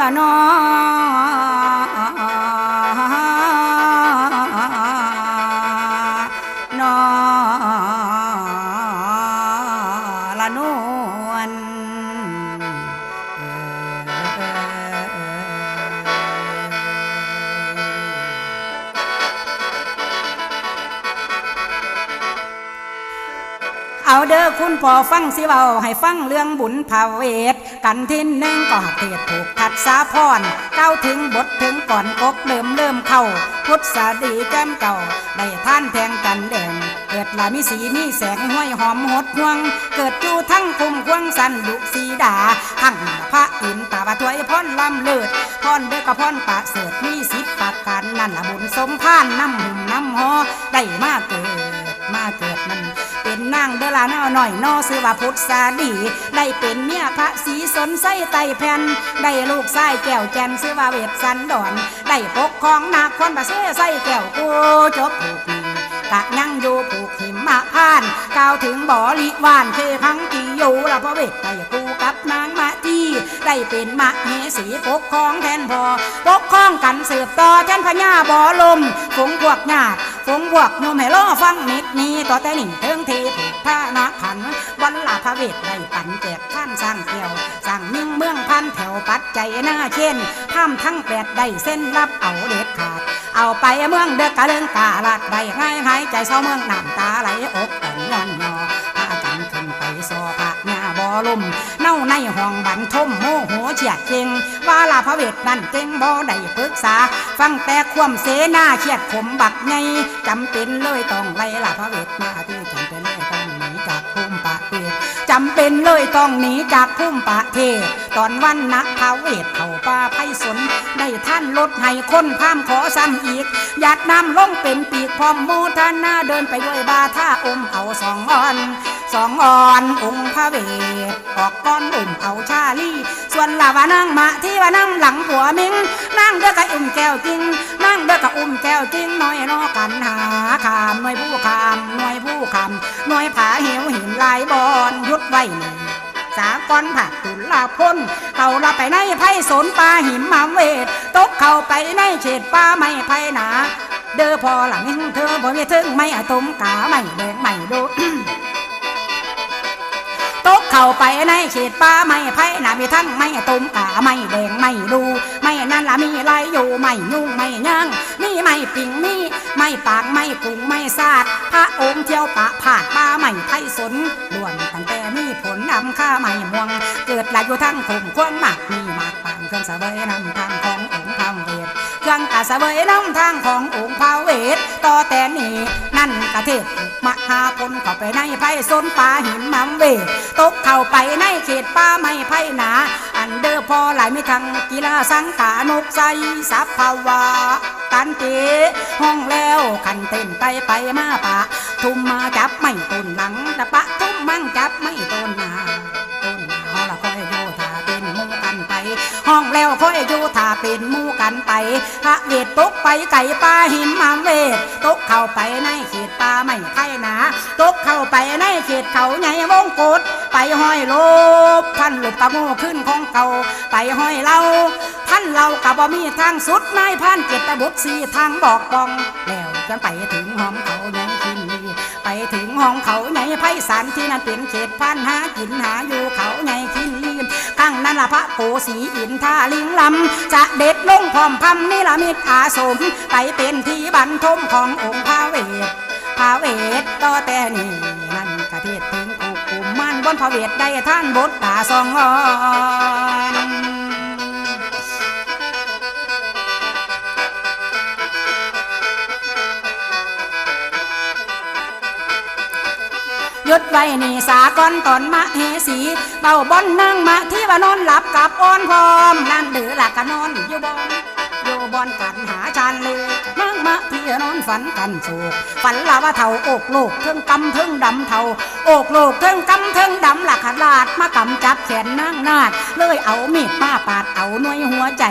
ละนอเอาเด้อคุณพ่อฟังสิเว้าให้ฟังเรื่องบุญภาเวท กันทินหนึ่งก็หักเทศถูกทัดสาพรเก้าถึงบทถึงก่อนกบเริ่มเริ่มเข้า พุทธสาดีแก้มเก่า ได้ท่านแทงกันแดงเกิดลามีสีมีแสงห้อยหอมหดห่วง เกิดจูทั้งคุมควงสันดุสีดาทั้งพระอินตาบาถวยพรลำเลิศพรเด้อกระพรปะเสริฐมีสิบปากการนั่นละบุญสมพานน้ำหุ่มน้ำหอได้มากเกิด อลาน้อหน่อยนอซื้อว่าพุทธสาดี ได้เป็นเมียพระศรีสนไส้ไตแผ่นได้ลูกไส้แก้วแจนซื้อว่าเวทสันดอน ได้ปกของนาคอนบะเสไส้แก้วกูจบผูกมีกะยังอยู่ผูกหิมมาพาน กล่าวถึงบ่อลิวานเคพังที่อยู่ละพระเวทไตกูกับนางมา ได้เป็นมะเฮสีปกครองแทนพอปกครองกันสืบต่อแทนพญาบ่อลมฝงพวกญาติฟงบวกโนมให้ล่อฟังมิดนี้ต่อแต่หนิ่งเทิงเทผูกผ้านาขันวันลาพระเวทได้ปันแจกท่านสร้างเกี่ยวสร้างมิ่งเมืองพันแถวปัดใจหน้าเช่นข้ามทั้งแปดได้เส้นรับเอาเด็ดขาด เอาไปเมืองเด็กกะเลิงกาลาดได้ง่ายหายใจเศร้าเมืองน้ำตาไหลอกแต่นอน ลมเน่าในห้องบันทมโมโหเฉียดเจงว่าลาพระเวทนั่นเจงบ่ได้ปรึกษา ฟังแต่ความเสนาเฉียดขมบักไงจำเป็นเลยต้องไล่ลาพระเวทมาที่จำเป็นเลยต้องหนีจากภูมิปะเทศจำเป็นเลยต้องหนีจากภูมิปะเทศตอนวันนักพระเวทเข้าป่าไพศน ได้ท่านลดให้คนพามขอซ้ำอีก หยาดน้ำลงเป็นปีกพร้อมโมทนาเดินไปด้วยบาท่าอมเอาสองอ่อนสองอ่อนองค์พระเวทออกก้อนอุ่มเอาชาลีส่วนลาวานั่งมาที่ว่านั่งหลังผัวมิงนั่งเด้อกับอุ้มแก้วจริง นั่งเด้อกับอุ้มแก้วจริงน้อยนอกันหาขามหน่วยผู้ขามหน่วยผู้ขามหน่วยผาเหวหินลายบอนยุดไว้หนึ่ง สากรผักตุลาพ้นเขาละไปในไพ่สนปลาหิมมาเวทตกเข้าไปในเฉดปลาไม่ไพ่หนา เด้อพอหลังเธอบ่มีถึงไม่อตุมกาไม่แดงไม่ดูตกเข้าไปในเฉดปลาไม่ไพ่หนามีทั้งไม่ตุมกาไม่แดงไม่ดู ไม่นั่นละมีไรอยู่ไม่ยุ่งไม่ย่างมีไม่ปิ่งมีไม่ปากไม่กุ้งไม่ซาด พระองค์เที่ยวปะผาดปลาไม่ไพ่สนล้วนตั้งแต่มีผลนำข้าไม่ม่วง เกิดหลายอยู่ทั้งขุมควงหมากมีหมากปานเครื่องสะเบยนำทางขององค์พระเวทเครื่องกะสะเบยนำทางขององค์พระเวทต่อแต่นี้นั่นกะเทศมหาพลเข้าไปในไพ่สนป่าหินมัมเวทตกเข้าไปในเขตป่าไม่ไพ่หนาอันเดอร์พอหลายไม่ทังกีฬาสังขานกใสสัพภาวะ กันเตห้องแล้วขันเต้นไปไปมาปะ ทุ่มมาจับไม่ต้นหลังตะปะทุ่มมั่งจับไม่ต้นหนาต้นหนาฮอละคอยโยธาเป็นมู่กันไป ห้องแล้วค่อยโยธาเป็นมู่กันไปพระเวทตกไปไก่ป่าหิมมาเวทตกเข้าไปในเขตป่าไม่ไพ่หนาตกเข้าไปในเขตเขาใหญ่วงกดไปห้อยลบพันหลบตะโมขึ้นของเก่าไปห้อยเราพันเรา บ่มีทางสุดนายพันเจ็ดตะบุตรสี่ทางบอกปอง แล้วจนไปถึงหอมเขาใหญ่ขึ้นนี่ไปถึงห้องเขาใหญ่ไพศาลที่นั่นเป็นเขตพันหากินหาอยู่เขาใหญ่ขินลีนข้างนั้นละพระปู่ศรีอินทาลิงลำ จะเด็ดลงพร้อมพำนิรมิตอาสม ไปเป็นที่บรรทมขององค์พระเวทพระเวทต่อแต่นี่นั่นกระเทศถึงกุกุมมันบนพระเวทได้ท่านบทตาสองอ่อน ยุดไว้นี่สากอนตอนมะเฮสีเบาบอนนั่งมาที่ว่านอนหลับกับอ้อนพร้อมนั่นหรือหลักกะนอนอยู่บอนอยู่บอนกันหาชานเลย นั่งมาที่นอนฝันกันโศกฝันลาว่าเท่าอกโลกเทิงกำเทิงดำเท่าอกโลกเทิงกำเทิงดำหลักขลาดมากำจับแขนนั่งนาด เลยเอามีดมาปาดเอาหน่วยหัวใจ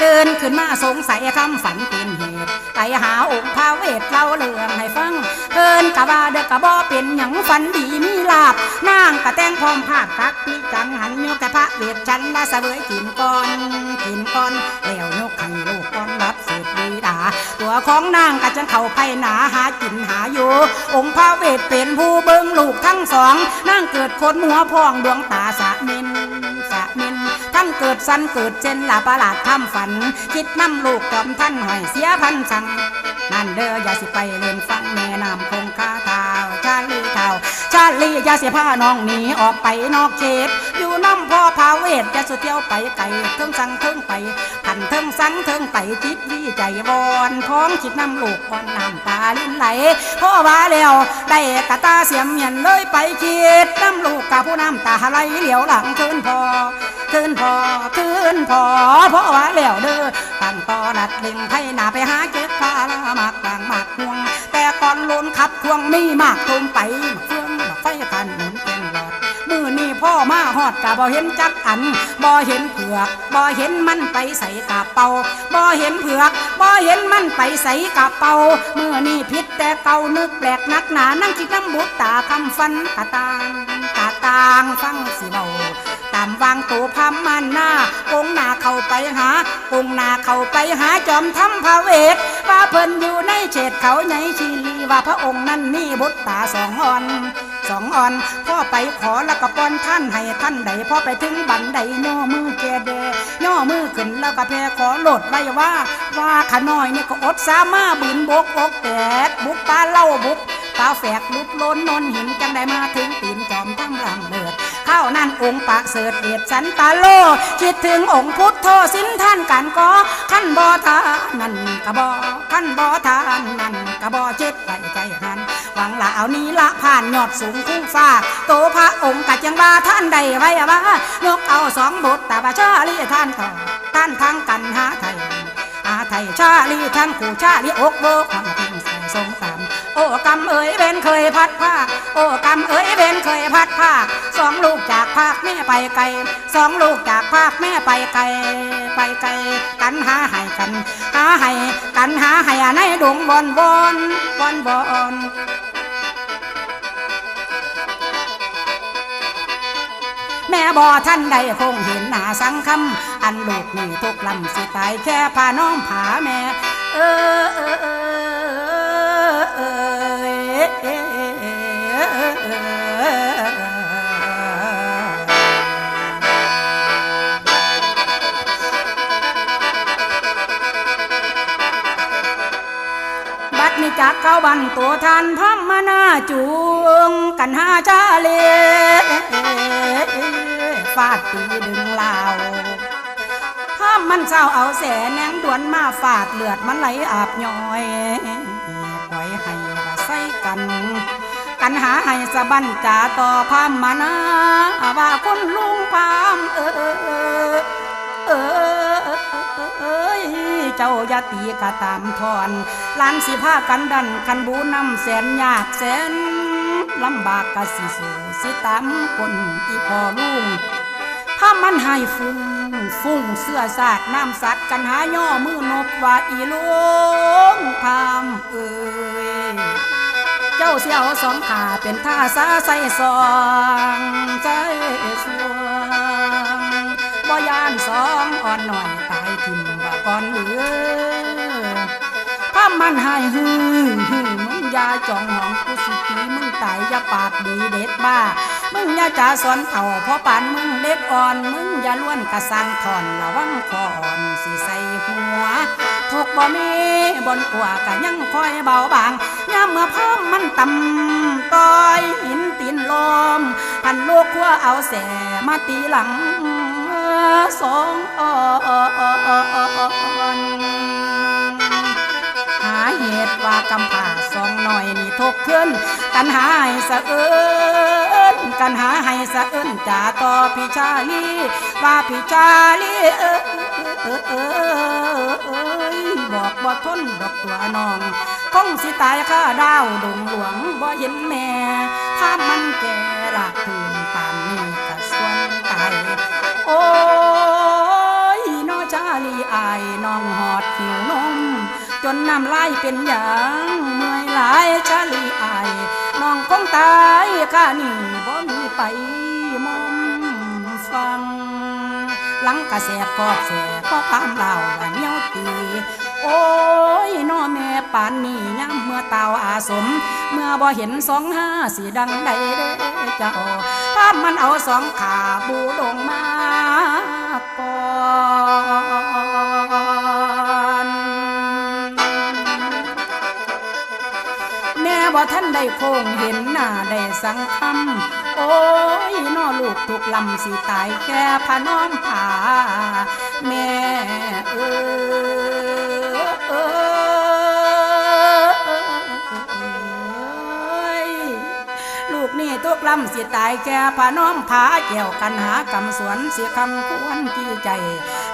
เกินขึ้นมาสงสัยคำฝันเป็นเหตุไปหาองค์พระเวทเล่าเรื่องให้ฟังเกินกะว่าเด็กกะบ่เป็นหยังฝันดีมีลาบนางกะแต่งพร้อมภาพกักพี่จังหันโยกะพระเวทชันว่าเสวยกินก่อนกิกินก่อนแล้ว ตัวของนางกะจังเข่าไปหนาหากินหาอยู่ องค์พระเวทเป็นผู้เบิ้งลูกทั้งสองนางเกิดคนหัวพองดวงตาสะมินสะมินท่านเกิดสันเกิดเจนลาประหลาดทำฝัน คิดนำลูกจอมท่านหอยเสียพันสังนั่นเด้ออย่าสิไปเล่นฟังแม่น้ำคงคาาลีอย่าเสียผ้าน้องหนีออกไปนอกเขตอยู่น้ำพ่อพาเวทจะสุดเที่ยวไปไก่เทิงสังเทิงไปขันเทิงสังเทิงไปจิตวิใจวอนพร้อมคิดนำลูกก่อนน้ำตาลิ้นไหลพ่อว่าแล้วได้กะตาเสียมเมียนเลยไปคิดนำลูกกับผู้น้ำตาไหลเหลียวหลังคืนพอคืนพอคืนพอพราะว่าแล้วเด้อตั้งต่อนัดเล็งไทยหนาไปหาเก็บพาลามากต่างมากห่วง แต่ก่อนลุนขับควงมีมากทุมไปเกันหมุนเต็มหลอดมือนี่พ่อมาฮอดกะบ่เห็นจักอันบ่เห็นเผือกบ่เห็นมันไปใส่กระเป๋าบ่เห็นเผือกบ่เห็นมันไปใส่กระเป๋ามือนี่พิษแต่เก่านึกแปลกนักหนานั่งคิดน้ำบุตตาคำฟันตาตางตาตางฟังสิเบาตามวางตัวพามมันหน้ากงหนาเข้าไปหากงหนาเข้าไปหาจอมทำพระเวทว่าเพิ่นอยู่ในเฉดเขาในชีลีว่าพระองค์นั้นมีบุตรตาสองอ่อน สองอ่อนพ่อไปขอแล้วก็ป้อนท่านให้ท่านใดพ่อไปถึงบันไดย่อมือแกเดย่อมือขึ้นแล้วก็แพ่ขอโหลดไว้ว่า ว่าขน้อยนี่ก็อดสามาบินบกอกแตกบุกปลาเล่าบุกปลาแฝกลุดล้นนนหินจังได้มาถึงตีนจอม ข้านั่นองค์ปากเสดเดียดสันตาโล คิดถึงองค์พุทธโธสินท่านกันก็ขั้นบ่ทานั่นกระบ่ขั้นบ่ทานนั่นกระบ่เจ็ดไปใจหันหวังละเอานี้ละผ่านยอดสูงคู่ฟ้า โตพระองค์กัจังบาท่านใดไว้ว่ายกเอาสองบทตาบาชาลีท่านต่อท่านทางกันหาไทยอาไทยชาลีทั้งขู่ชาลีอกโบก โอ้กำเอ๋ยเบนเคยพัดภาโอ้กำเอ๋ยเบนเคยพัดภาสองลูกจากภาคแม่ไปไกลสองลูกจากภาคแม่ไปไกลไปไกลกันหาให้กัน หาให้กันหาให้ในดงบอนบอนบอนบอนแม่บ่ท่านใดคงเห็นหน้าสังคำอันลูกนี่ทุกลำสิตายแค่พาน้องผาแม่ เออเออเออ จากเข้าบันตัวทานพมมานาจูงกันหาชาเลฟาดตีดึงลาวพามมันเศร้าเอาแสแนงดวนมาฟาดเลือดมันไหลอาบย้อยปล่อยให้ว่าใส่กัน กันหาให้สะบันจ่าต่อพามมานาว่าคนลุงพามเออเออเออ เอ้ย เจ้าอย่าตีกะตามทอนลานสิผ้ากันดันคันบูนำแสนยากแสนลำบากกะสิสู่สิตามคนอีพอลุงถ้ามันให้ฟุ้งฟุ้งเสื้อสาดน้ำสัตว์กันหาย่อมือนบว่าอีหลวงพามเอ้ยเจ้าเสียวสองขาเป็นท่าสาใส่ซองใจสวง บ่ยานสองอ่อนหน่อยตายทิมว่าก่อนเหลือถ้ามันให้ฮือฮือมึงยาจองหองกูสิตีมึงตายอย่าปากดีเด็ดบ้า มึงอย่าจ่าสอนเถ่าเพราะปานมึงเด็กอ่อน มึงอย่าล้วนกระสังถอนระวังคออ่อนสิใส่หัวทุกบ่มีบนกว่าก็ยังคอยเบาบางยามเมื่อพร้อมมันต่ำต้อยหินตีนลมพันลูกขัวเอาแสมาตีหลัง สองอ่อนหาเหตุว่ากำผ่าสองหน่อยนี่ทุกขึ้น กันหาให้สะเอินกันหาให้สะเอินจ่าต่อพี่ชาลีว่าพี่ชาลีเออเออเออเอยบอกบ่ทนดอกตัวน้องคงสิตายข้าดาวดงหลวงบ่เห็นแม่ ถ้ามันแก่หลักถึงป่านนี้ก โอ้ยน้อชาลีอายน้องหอดหิวนม จนน้ำลายเป็นอยางเมื่อยหลายชาลีอายน้องคงตายข้านี่บ่มีไปมอมฟัง หลังกระแสกอบแสบพ่อพามเล่าว่าเหนียวตี โอ้ยน้อแม่ปานนี่ย้ำเมื่อเตาอาสม เมื่อบ่เห็นสองห้าสีดังใดเด้อเจ้าภาพมันเอาสองขาบูดงมาก่อนแม่บ่ท่านได้โคงเห็นหน้าได้สังคำโอ้ยน้อลูกถูกลำสิตายแค่พะน้อมผาแม่เออ กนี่ทุกลำสิตายแค่พะน้อมผาเกี่ยวกันหากำสวนเสียคำควรจี้ใจ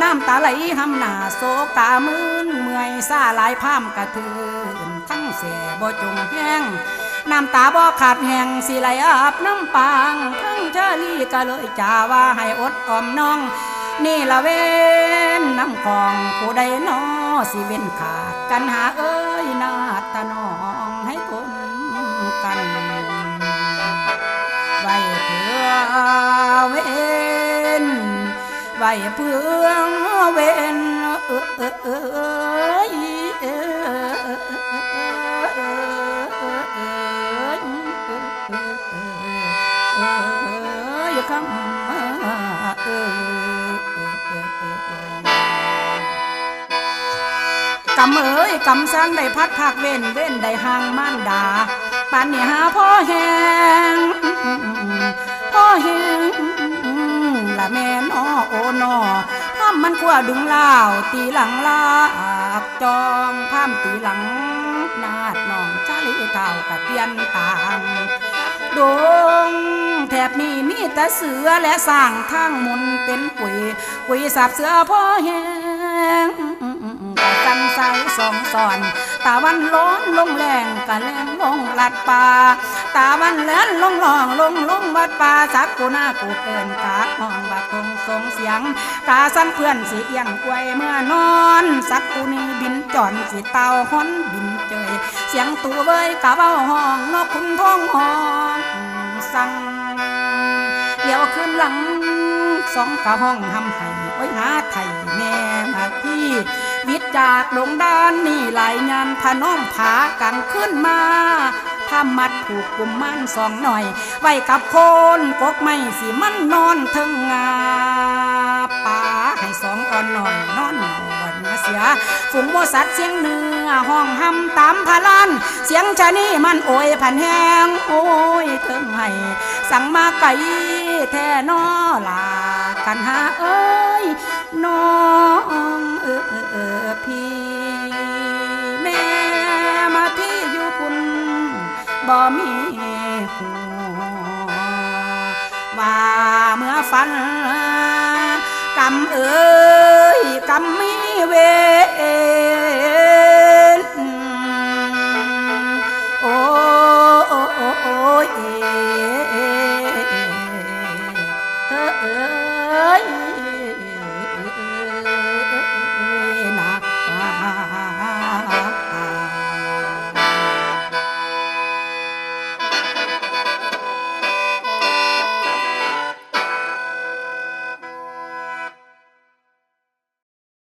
น้ำตาไหลหำหนาโศกามืนเมื่อยซาหลายพามกระเทือนทั้งเสียบ่จงแห้งน้ำตาบ่ขาดแห่งสิไหลอาบน้ำปางทั้งเชอรี่ก็เลยจ่าว่าให้อดออมน้อง นี่ละเว้นน้ำของผู้ใดนอสิเว้นขาดกันหาเอ้ ไว้เพื่อเวนเอ้ยเอ้ยเอ้ยเอ้ยคำเอ้ยกำเอ้ยกำสร้างได้พัดภาคเว้นเว้นได้ห่างม่านดาปานนี่หาพ่อแหงพ่อแหง ละแม่นอโอนอพามันกว่าดุงเล่าตีหลังลากจองพามตีหลัง นาดน้องชาลีเท่ากับเปลี่ยนต่างดงแถบนี้มีแต่เสือและสร้างทางมุนเป็นปุ๋ยปุ๋ยสับเสือพ่อแหงกะกันใสสองสอน ตาวันร้อนลงแรงกะแรงลงลัดป่าตาวันแลนลงหลองลงลงวัดป่าสักกูหน้ากูเกินกาห้องบัดคงทรงเสียงกาสั่นเพื่อนสีเอียงกวยเมื่อนอน สักกูนี่บินจอนสีเตาฮ้อนบินเจยเสียงตัวเบยกะเบ้าห้องนกคุณท้องห้องสั่งเลี้ยวขึ้นหลังสองกะห้องทำให้ไว้หาไทยแม่มาที่ วิทย์จากลงด้านนี่หลายงานพน้องผากังขึ้นมาถ้ามัดผูกกุมมันสองหน่อย ไว้กับโคนกกไม่สิมันนอนเทึงงาป่าให้สองอ่อนหน่อยนอนวัน เสีย ฝูงโมสัตว์เสียงเนื้อห้องห้ำตามพาลานเสียงชะนี่มันโอยพันแหงโอ้ยเทิงให้สั่งมาไก่แท่นอลากันหาเอ้ยน้องเออเออเออพี่แม่มาที่อยู่คุณบ่มีหัวว่าเมื่อฝันกำเอ้ยกำมี เวร